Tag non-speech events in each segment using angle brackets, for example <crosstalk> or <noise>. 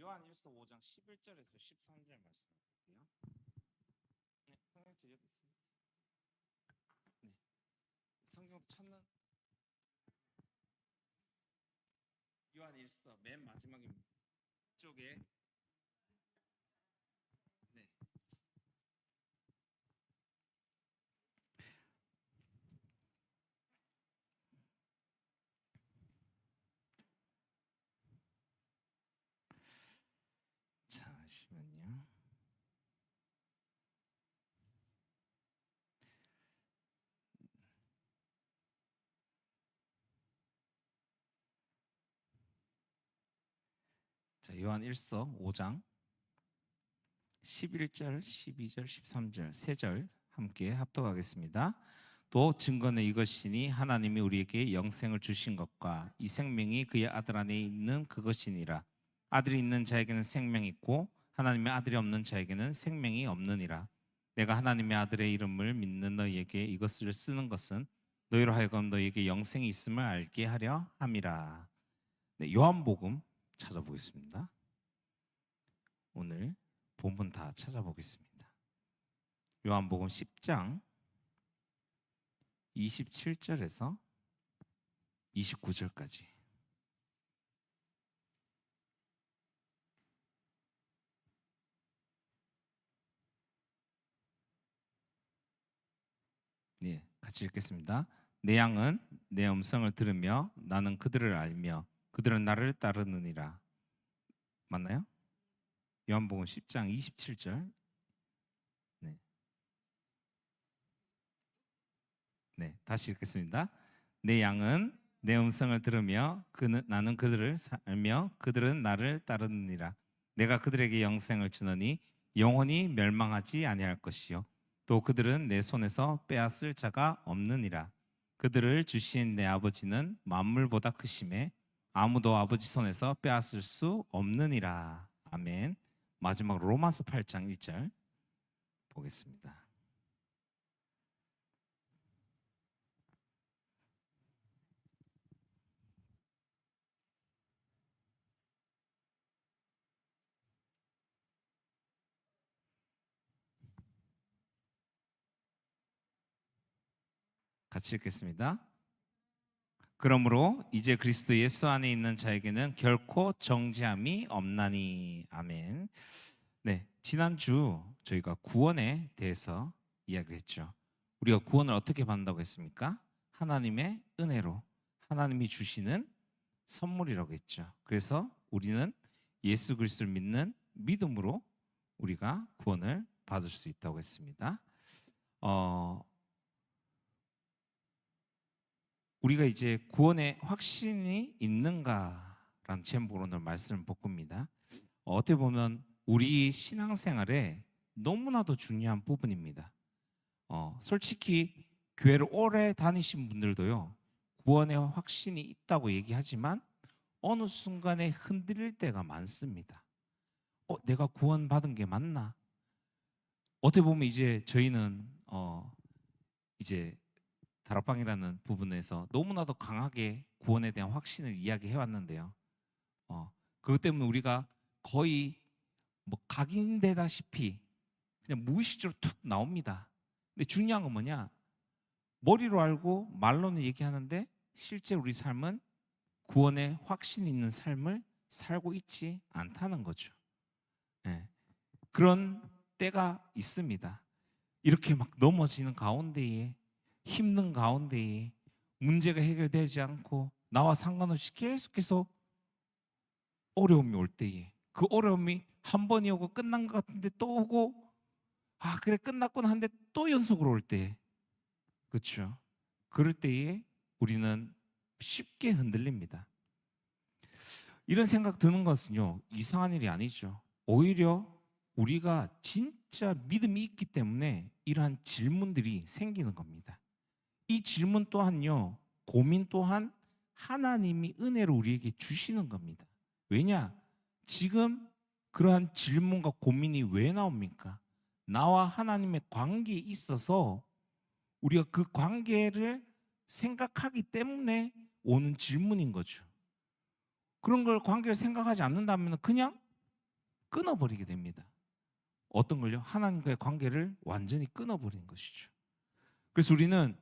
말씀 요한 1서 5장 11절에서 13절 말씀 볼게요. 네, 성경 제적 있습니다. 네. 성경 찾는 요한 1서 맨 마지막 쪽에 자, 요한 1서 5장 11절, 12절, 13절 세절 함께 합독하겠습니다. 또 증거는 이것이니 하나님이 우리에게 영생을 주신 것과 이 생명이 그의 아들 안에 있는 그것이니라. 아들이 있는 자에게는 생명이 있고 하나님의 아들이 없는 자에게는 생명이 없느니라. 내가 하나님의 아들의 이름을 믿는 너희에게 이것을 쓰는 것은 너희로 하여금 너희에게 영생이 있음을 알게 하려 함이라. 네, 요한복음 찾아보겠습니다. 오늘 본문 다 찾아보겠습니다. 요한복음 10장 27절에서 29절까지. 네, 같이 읽겠습니다. 내 양은 내 음성을 들으며 나는 그들을 알며 그들은 나를 따르느니라. 맞나요? 요한복음 10장 27절. 네. 네, 다시 읽겠습니다. 내 양은 내 음성을 들으며 그는 나는 그들을 알며 그들은 나를 따르느니라. 내가 그들에게 영생을 주노니 영원히 멸망하지 아니할 것이요 또 그들은 내 손에서 빼앗을 자가 없느니라. 그들을 주신 내 아버지는 만물보다 크심에 아무도 아버지 손에서 빼앗을 수 없느니라. 아멘. 마지막 로마서 8장 1절 보겠습니다. 같이 읽겠습니다. 그러므로 이제 그리스도 예수 안에 있는 자에게는 결코 정죄함이 없나니 아멘. 네, 지난주 저희가 구원에 대해서 이야기를 했죠. 우리가 구원을 어떻게 받는다고 했습니까? 하나님의 은혜로 하나님이 주시는 선물이라고 했죠. 그래서 우리는 예수 그리스도를 믿는 믿음으로 우리가 구원을 받을 수 있다고 했습니다. 어, 우리가 이제 구원의 확신이 있는가라는 제목으로 오늘 말씀을 바꿉니다. 어, 어떻게 보면 우리 신앙생활에 너무나도 중요한 부분입니다. 어, 솔직히 교회를 오래 다니신 분들도요 구원의 확신이 있다고 얘기하지만 어느 순간에 흔들릴 때가 많습니다. 어, 내가 구원 받은 게 맞나? 어떻게 보면 이제 저희는 어, 이제 다락방이라는 부분에서 너무나도 강하게 구원에 대한 확신을 이야기해 왔는데요. 어, 그것 때문에 우리가 거의 뭐 각인되다시피 그냥 무의식적으로 툭 나옵니다. 근데 중요한 건 뭐냐? 머리로 알고 말로는 얘기하는데 실제 우리 삶은 구원에 확신 있는 삶을 살고 있지 않다는 거죠. 예. 그런 때가 있습니다. 이렇게 막 넘어지는 가운데에 힘든 가운데에 문제가 해결되지 않고 나와 상관없이 계속해서 어려움이 올 때에 그 어려움이 한 번이 오고 끝난 것 같은데 또 오고 아 그래 끝났구나 하는데 또 연속으로 올 때. 그렇죠 그럴 때에 우리는 쉽게 흔들립니다. 이런 생각 드는 것은요 이상한 일이 아니죠. 오히려 우리가 진짜 믿음이 있기 때문에 이러한 질문들이 생기는 겁니다 이 질문 또한요, 고민 또한 하나님이 은혜로 우리에게 주시는 겁니다. 왜냐? 지금 그러한 질문과 고민이 왜 나옵니까? 나와 하나님의 관계에 있어서 우리가 그 관계를 생각하기 때문에 오는 질문인 거죠. 그런 걸 관계를 생각하지 않는다면 그냥 끊어버리게 됩니다. 어떤 걸요? 하나님과의 관계를 완전히 끊어버리는 것이죠. 그래서 우리는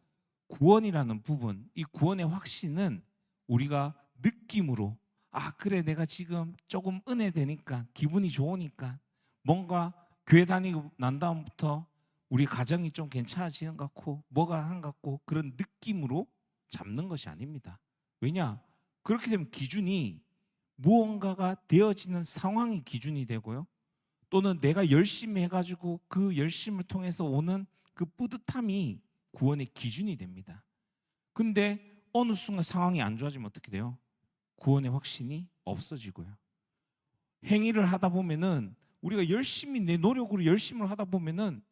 구원이라는 부분, 이 구원의 확신은 우리가 느낌으로 아 그래 내가 지금 조금 은혜 되니까 기분이 좋으니까 뭔가 교회 다니고 난 다음부터 우리 가정이 좀 괜찮아지는 것 같고 뭐가 한 것 같고 그런 느낌으로 잡는 것이 아닙니다. 왜냐? 그렇게 되면 기준이 무언가가 되어지는 상황이 기준이 되고요. 또는 내가 열심히 해가지고 그 열심을 통해서 오는 그 뿌듯함이 구원의 기준이 됩니다. 근데 어느 순간 상황이 안 좋아지면 어떻게 돼요? 구원의 확신이 없어지고요. 행위를 하다 보면은 우리가 열심히 내 노력으로 열심을 하다 보면은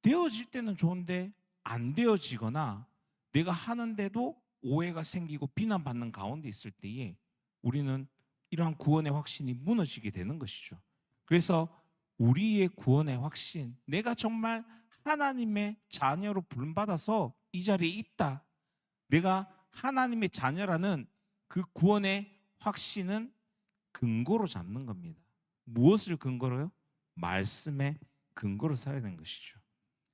되어질 때는 좋은데 안 되어지거나 내가 하는데도 오해가 생기고 비난받는 가운데 있을 때에 우리는 이러한 구원의 확신이 무너지게 되는 것이죠. 그래서 우리의 구원의 확신, 내가 정말 하나님의 자녀로 부름받아서 이 자리에 있다. 내가 하나님의 자녀라는 그 구원의 확신은 근거로 잡는 겁니다. 무엇을 근거로요? 말씀의 근거로 쌓아야 되는 것이죠.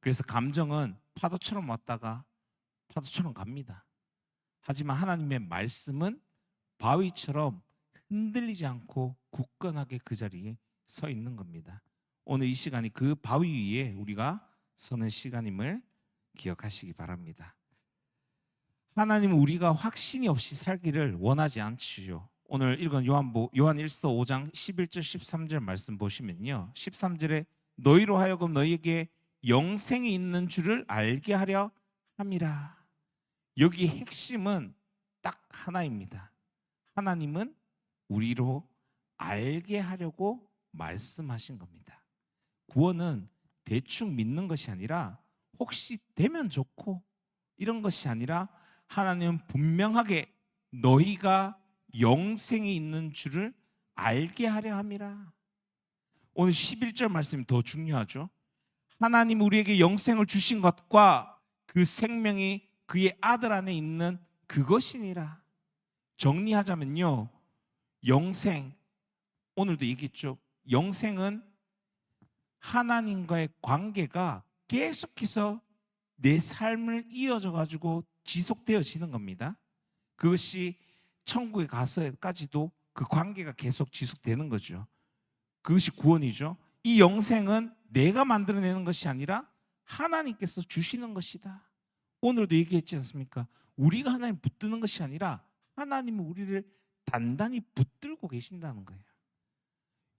그래서 감정은 파도처럼 왔다가 파도처럼 갑니다. 하지만 하나님의 말씀은 바위처럼 흔들리지 않고 굳건하게 그 자리에 서 있는 겁니다. 오늘 이 시간이 그 바위 위에 우리가 서는 시간임을 기억하시기 바랍니다. 하나님은 우리가 확신이 없이 살기를 원하지 않지요. 오늘 읽은 요한보 요한 1서 5장 11절 13절 말씀 보시면요. 13절에 너희로 하여금 너희에게 영생이 있는 줄을 알게 하려 함이라. 여기 핵심은 딱 하나입니다. 하나님은 우리로 알게 하려고 말씀하신 겁니다. 구원은 대충 믿는 것이 아니라 혹시 되면 좋고 이런 것이 아니라 하나님은 분명하게 너희가 영생이 있는 줄을 알게 하려 함이라. 오늘 11절 말씀이 더 중요하죠. 하나님 우리에게 영생을 주신 것과 그 생명이 그의 아들 안에 있는 그것이니라. 정리하자면요. 영생 오늘도 얘기했죠. 영생은 하나님과의 관계가 계속해서 내 삶을 이어져 가지고 지속되어지는 겁니다. 그것이 천국에 가서까지도 그 관계가 계속 지속되는 거죠. 그것이 구원이죠. 이 영생은 내가 만들어내는 것이 아니라 하나님께서 주시는 것이다. 오늘도 얘기했지 않습니까? 우리가 하나님 붙드는 것이 아니라 하나님은 우리를 단단히 붙들고 계신다는 거예요.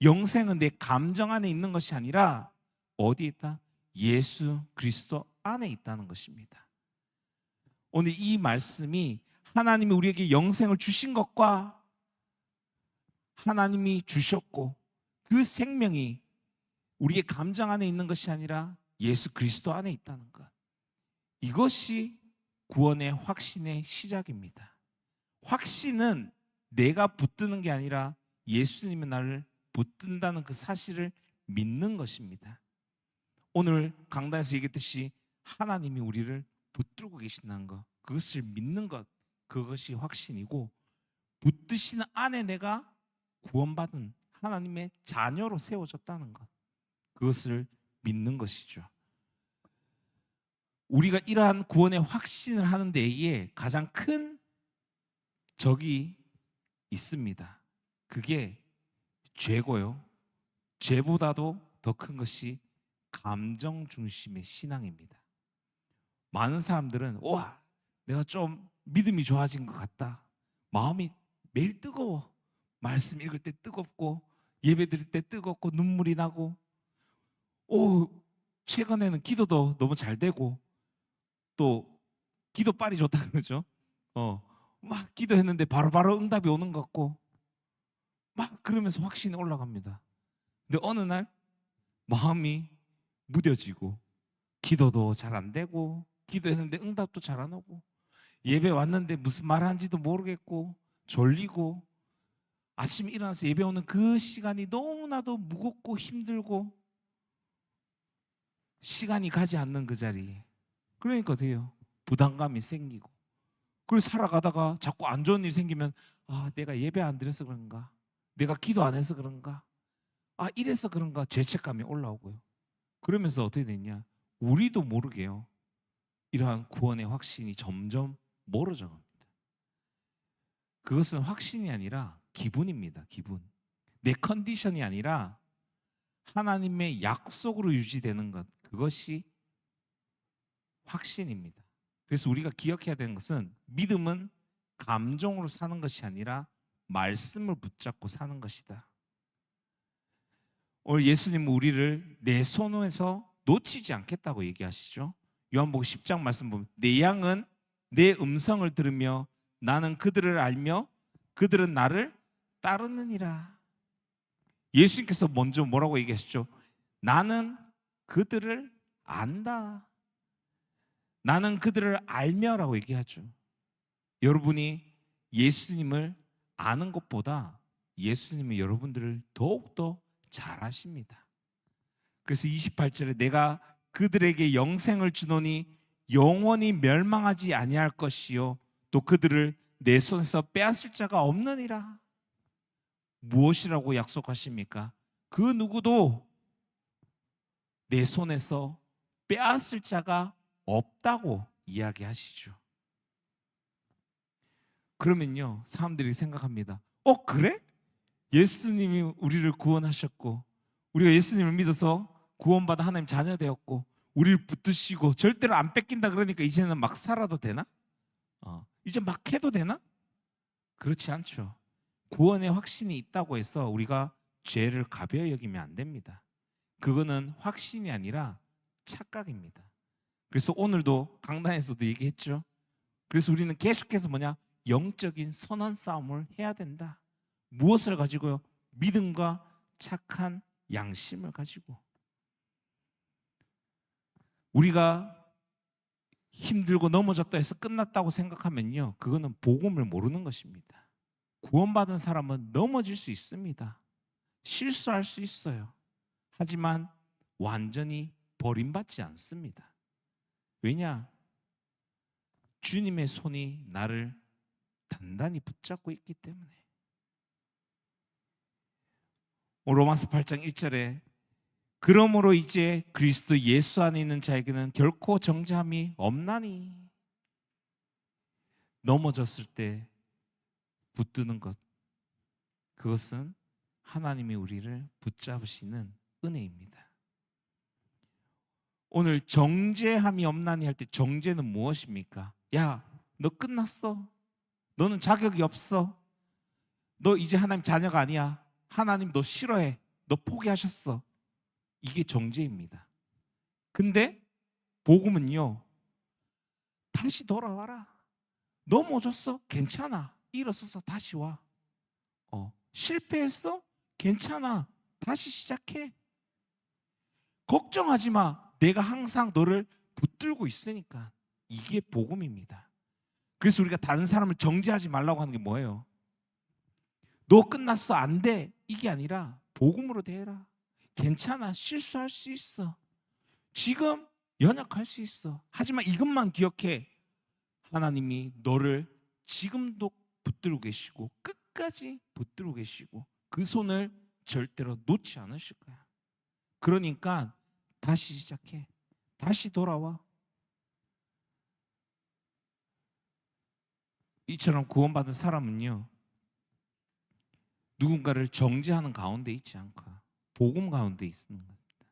영생은 내 감정 안에 있는 것이 아니라 어디 있다? 예수 그리스도 안에 있다는 것입니다. 오늘 이 말씀이 하나님이 우리에게 영생을 주신 것과 하나님이 주셨고 그 생명이 우리의 감정 안에 있는 것이 아니라 예수 그리스도 안에 있다는 것. 이것이 구원의 확신의 시작입니다. 확신은 내가 붙드는 게 아니라 예수님이 나를 붙든다는 그 사실을 믿는 것입니다. 오늘 강단에서 얘기했듯이 하나님이 우리를 붙들고 계신다는 것, 그것을 믿는 것, 그것이 확신이고 붙드시는 안에 내가 구원받은 하나님의 자녀로 세워졌다는 것, 그것을 믿는 것이죠. 우리가 이러한 구원의 확신을 하는 데에 가장 큰 적이 있습니다. 그게 죄고요. 죄보다도 더 큰 것이 감정 중심의 신앙입니다. 많은 사람들은 와 내가 좀 믿음이 좋아진 것 같다. 마음이 매일 뜨거워. 말씀 읽을 때 뜨겁고 예배 드릴 때 뜨겁고 눈물이 나고 오 최근에는 기도도 너무 잘 되고 또 기도 빨이 좋다 <laughs> 그러죠. 어막 기도했는데 바로바로 응답이 오는 것 같고 막 그러면서 확신이 올라갑니다. 근데 어느 날 마음이 무뎌지고 기도도 잘 안 되고 기도했는데 응답도 잘 안 오고 예배 왔는데 무슨 말하는지도 모르겠고 졸리고 아침에 일어나서 예배 오는 그 시간이 너무나도 무겁고 힘들고 시간이 가지 않는 그 자리에 그러니까 돼요 부담감이 생기고 그리고 살아가다가 자꾸 안 좋은 일이 생기면 아 내가 예배 안 드려서 그런가 내가 기도 안 해서 그런가 아 이래서 그런가 죄책감이 올라오고요. 그러면서 어떻게 됐냐? 우리도 모르게요. 이러한 구원의 확신이 점점 멀어져 갑니다. 그것은 확신이 아니라 기분입니다. 기분. 내 컨디션이 아니라 하나님의 약속으로 유지되는 것. 그것이 확신입니다. 그래서 우리가 기억해야 되는 것은 믿음은 감정으로 사는 것이 아니라 말씀을 붙잡고 사는 것이다. 오늘 예수님은 우리를 내 손에서 놓치지 않겠다고 얘기하시죠. 요한복음 10장 말씀 보면 내 양은 내 음성을 들으며 나는 그들을 알며 그들은 나를 따르느니라. 예수님께서 먼저 뭐라고 얘기하시죠? 나는 그들을 안다. 나는 그들을 알며라고 얘기하죠. 여러분이 예수님을 아는 것보다 예수님은 여러분들을 더욱더 잘 아십니다. 그래서 28절에 내가 그들에게 영생을 주노니 영원히 멸망하지 아니할 것이요 또 그들을 내 손에서 빼앗을 자가 없느니라. 무엇이라고 약속하십니까? 그 누구도 내 손에서 빼앗을 자가 없다고 이야기하시죠. 그러면요, 사람들이 생각합니다. 어, 그래? 예수님이 우리를 구원하셨고, 우리가 예수님을 믿어서 구원받아 하나님 자녀 되었고, 우리를 붙드시고 절대로 안 뺏긴다 그러니까 이제는 막 살아도 되나? 어, 이제 막 해도 되나? 그렇지 않죠. 구원의 확신이 있다고 해서 우리가 죄를 가벼이 여기면 안 됩니다. 그거는 확신이 아니라 착각입니다. 그래서 오늘도 강단에서도 얘기했죠. 그래서 우리는 계속해서 뭐냐? 영적인 선한 싸움을 해야 된다. 무엇을 가지고요? 믿음과 착한 양심을 가지고. 우리가 힘들고 넘어졌다 해서 끝났다고 생각하면요. 그거는 복음을 모르는 것입니다. 구원받은 사람은 넘어질 수 있습니다. 실수할 수 있어요. 하지만 완전히 버림받지 않습니다. 왜냐? 주님의 손이 나를 단단히 붙잡고 있기 때문에. 로마서 8장 1절에 그러므로 이제 그리스도 예수 안에 있는 자에게는 결코 정죄함이 없나니 넘어졌을 때 붙드는 것 그것은 하나님이 우리를 붙잡으시는 은혜입니다. 오늘 정죄함이 없나니 할 때 정죄는 무엇입니까? 야, 너 끝났어. 너는 자격이 없어. 너 이제 하나님 자녀가 아니야. 하나님 너 싫어해. 너 포기하셨어. 이게 정죄입니다. 근데 복음은요. 다시 돌아와라. 넘어졌어? 괜찮아. 일어서서 다시 와. 어, 실패했어? 괜찮아. 다시 시작해. 걱정하지 마. 내가 항상 너를 붙들고 있으니까. 이게 복음입니다. 그래서 우리가 다른 사람을 정죄하지 말라고 하는 게 뭐예요? 너 끝났어. 안 돼. 이게 아니라 복음으로 대해라. 괜찮아. 실수할 수 있어. 지금 연약할 수 있어. 하지만 이것만 기억해. 하나님이 너를 지금도 붙들고 계시고 끝까지 붙들고 계시고 그 손을 절대로 놓지 않으실 거야. 그러니까 다시 시작해. 다시 돌아와. 이처럼 구원받은 사람은요. 누군가를 정죄하는 가운데 있지 않고 복음 가운데 있는 겁니다.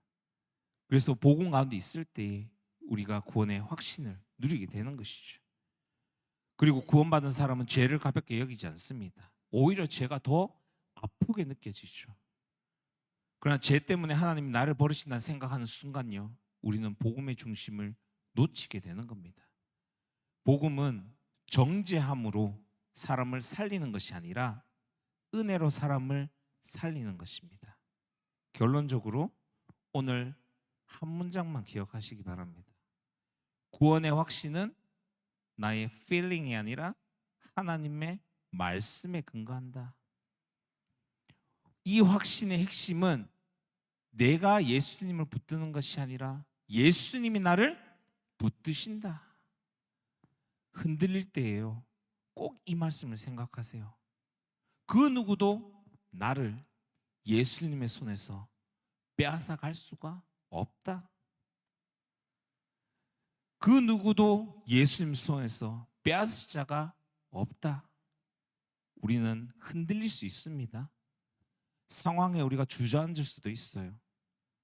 그래서 복음 가운데 있을 때 우리가 구원의 확신을 누리게 되는 것이죠. 그리고 구원받은 사람은 죄를 가볍게 여기지 않습니다. 오히려 죄가 더 아프게 느껴지죠. 그러나 죄 때문에 하나님이 나를 버리신다 생각하는 순간요, 우리는 복음의 중심을 놓치게 되는 겁니다. 복음은 정죄함으로 사람을 살리는 것이 아니라 은혜로 사람을 살리는 것입니다. 결론적으로 오늘 한 문장만 기억하시기 바랍니다. 구원의 확신은 나의 feeling이 아니라 하나님의 말씀에 근거한다. 이 확신의 핵심은 내가 예수님을 붙드는 것이 아니라 예수님이 나를 붙드신다. 흔들릴 때예요. 꼭 이 말씀을 생각하세요. 그 누구도 나를 예수님의 손에서 빼앗아 갈 수가 없다. 그 누구도 예수님 손에서 빼앗을 자가 없다. 우리는 흔들릴 수 있습니다. 상황에 우리가 주저앉을 수도 있어요.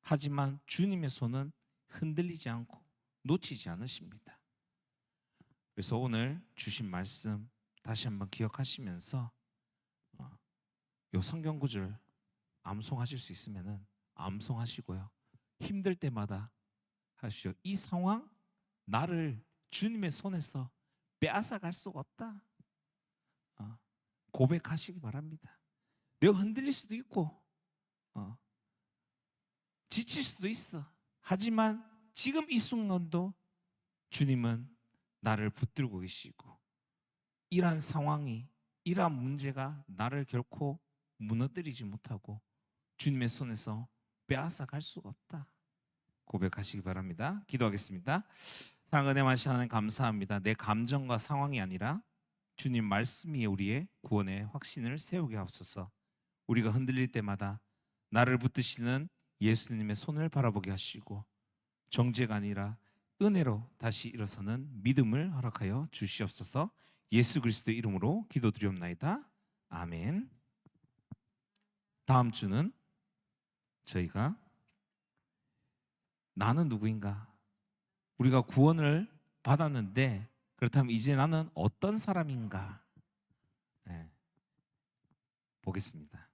하지만 주님의 손은 흔들리지 않고 놓치지 않으십니다. 그래서 오늘 주신 말씀 다시 한번 기억하시면서 어, 요 성경 구절 암송하실 수 있으면은 암송하시고요. 힘들 때마다 하십시오. 이 상황 나를 주님의 손에서 빼앗아 갈 수가 없다. 어, 고백하시기 바랍니다. 내가 흔들릴 수도 있고 어, 지칠 수도 있어. 하지만 지금 이 순간도 주님은 나를 붙들고 계시고 이러한 상황이 이러한 문제가 나를 결코 무너뜨리지 못하고 주님의 손에서 빼앗아 갈 수가 없다. 고백하시기 바랍니다. 기도하겠습니다. 사랑하는 하나님 하나님 감사합니다. 내 감정과 상황이 아니라 주님 말씀이 우리의 구원의 확신을 세우게 하옵소서. 우리가 흔들릴 때마다 나를 붙드시는 예수님의 손을 바라보게 하시고 정죄가 아니라 은혜로 다시 일어서는 믿음을 허락하여 주시옵소서. 예수 그리스도 이름으로 기도드리옵나이다. 아멘. 다음 주는 저희가 나는 누구인가? 우리가 구원을 받았는데 그렇다면 이제 나는 어떤 사람인가? 네. 보겠습니다.